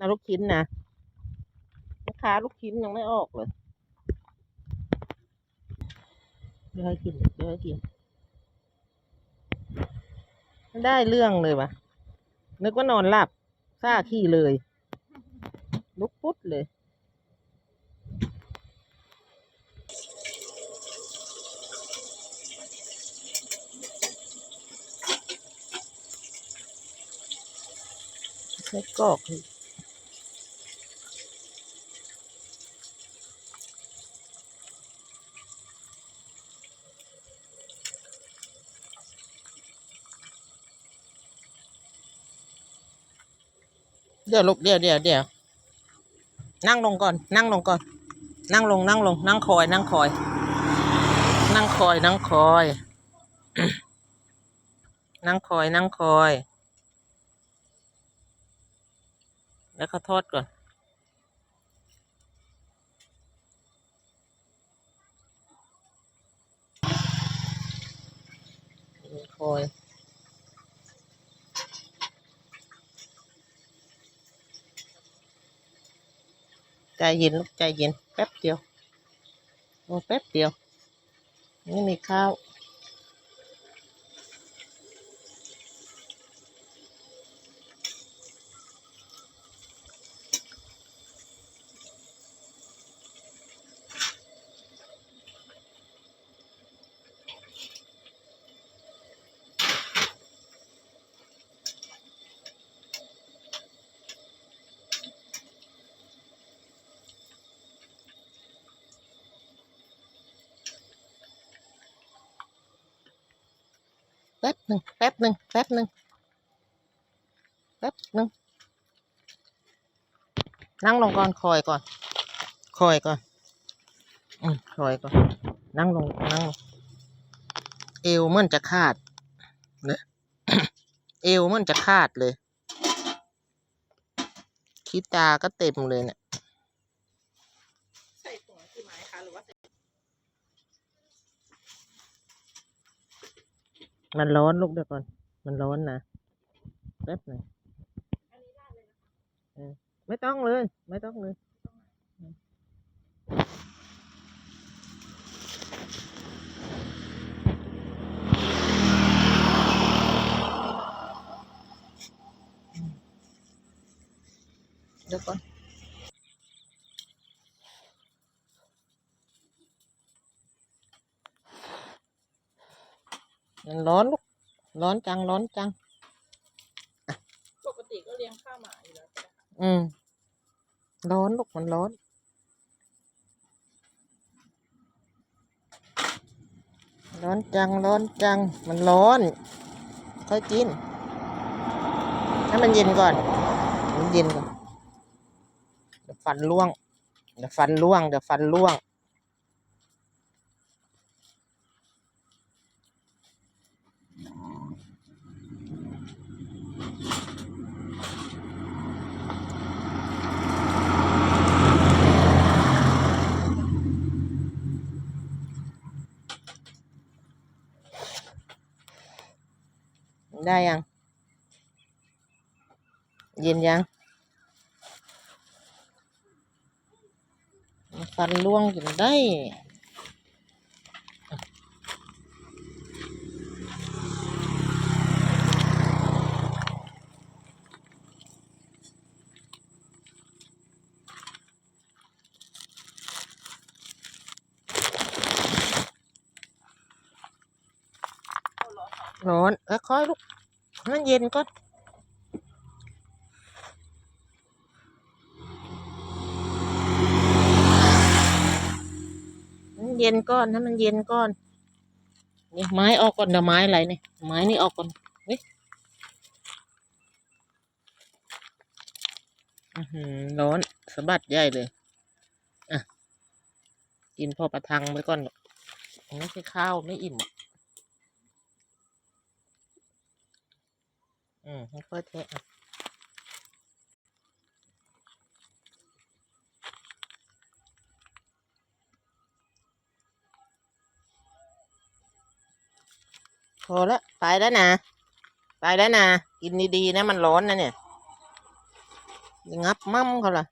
นะลูกชิ้นนะลูกค้าลูกชิ้นยังไม่ออกเลยเดี๋ยวให้กินเดี๋ยวให้กินไได้เรื่องเลยวะนึกว่านอนหลับซ่าขี้เลย ลุกปุ๊ดเลยใช้กอกนี่ เดี๋ยวลูกเดี๋ยวเดี๋ยวเดี๋ยวนั่งลงก่อน นั่งลงก่อน นั่งลงนั่งลง นั่งคอย นั่งคอย นั่งคอย นั่งคอย นั่งคอย นั่งคอย แล้วก็ทอดก่อนคอย ใจเย็นลูกใจเย็นแป๊บเดียวโอ้แป๊บเดียวไม่มีข้าว แป๊บหนึ่งแป๊บหนึ่งแป๊บหนึ่งแป๊บหนึ่งนั่งลงก่อนคอยก่อนคอยก่อนอืมคอยก่อน นั่งลงนั่งลงเอวมันจะขาดเนี่ยเอวมันจะขาดเลยคิดตาก็เต็มเลยเนี่ย ใส่ถุงกี่ไม้คะหรือว่าใส่ มันร้อนลูกเดี๋ยวก่อน มันร้อนนะแป๊บหนึงอันนี้ราดเลยนะคะไม่ต้องเลย ไม่ต้องเลยเดี๋ยวก่อน มันร้อนลูก ร้อนจัง ร้อนจัง ปกติก็เลี้ยงข้าวหมาอยู่แล้วใช่ไหมคะอืม ร้อนลูก มันร้อน ร้อนจัง ร้อนจัง มันร้อน ค่อยกิน ให้มันเย็นก่อน มันเย็นก่อน เดี๋ยวฟันร่วง เดี๋ยวฟันร่วง เดี๋ยวฟันร่วง ได้ยัง เย็นยัง ฟันล่วงจนได้ ร้อนเอ้ยค่อยลูกมันเย็นก่อนมันเย็นก่อนให้มันเย็นก่อนนี่ไม้ออกก่อนเดี๋ยวไม้อะไรเนี่ยไม้นี่ออกก่อนเฮ้ยอือหือร้อนสะบัดใหญ่เลยอะกินพอประทังไปก่อนไม่ใช่ข้าวไม่อิ่มอืม อยๆแทะเอาพอละไปแล้วนะไปแล้วนะกินดีๆนะมันร้อนนะเนี่ยงับมั่มเขาล่ะ